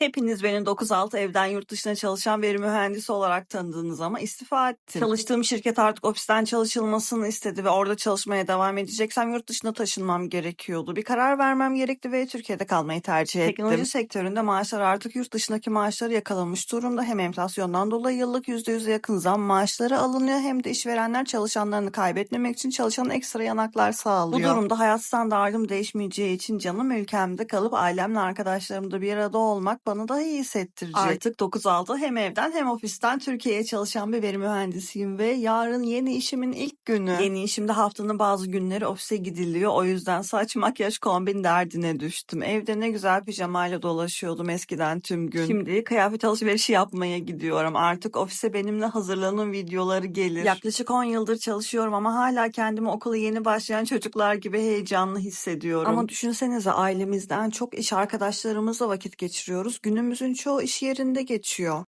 Hepiniz beni 9-6 evden yurt dışına çalışan veri mühendisi olarak tanıdınız ama istifa ettim. Çalıştığım şirket artık ofisten çalışılmasını istedi ve orada çalışmaya devam edeceksem yurt dışına taşınmam gerekiyordu. Bir karar vermem gerekti ve Türkiye'de kalmayı tercih ettim. Teknoloji sektöründe maaşlar artık yurt dışındaki maaşları yakalamış durumda. Hem enflasyondan dolayı yıllık %100'e yakın zam maaşları alınıyor hem de işverenler çalışanlarını kaybetmemek için çalışana ekstra yanaklar sağlıyor. Bu durumda hayat standardım değişmeyeceği için canım ülkemde kalıp ailemle arkadaşlarımla bir arada olmak bana daha iyi hissettirecek. Artık 9-6 hem evden hem ofisten Türkiye'ye çalışan bir veri mühendisiyim ve yarın yeni işimin ilk günü. Yeni işimde haftanın bazı günleri ofise gidiliyor. O yüzden saç makyaj kombin derdine düştüm. Evde ne güzel pijamayla dolaşıyordum eskiden tüm gün. Şimdi kıyafet alışverişi yapmaya gidiyorum. Artık ofise benimle hazırlanın videoları gelir. Yaklaşık 10 yıldır çalışıyorum ama hala kendimi okula yeni başlayan çocuklar gibi heyecanlı hissediyorum. Ama düşünsenize ailemizden çok iş arkadaşlarımızla vakit geçiriyoruz. Günümüzün çoğu iş yerinde geçiyor.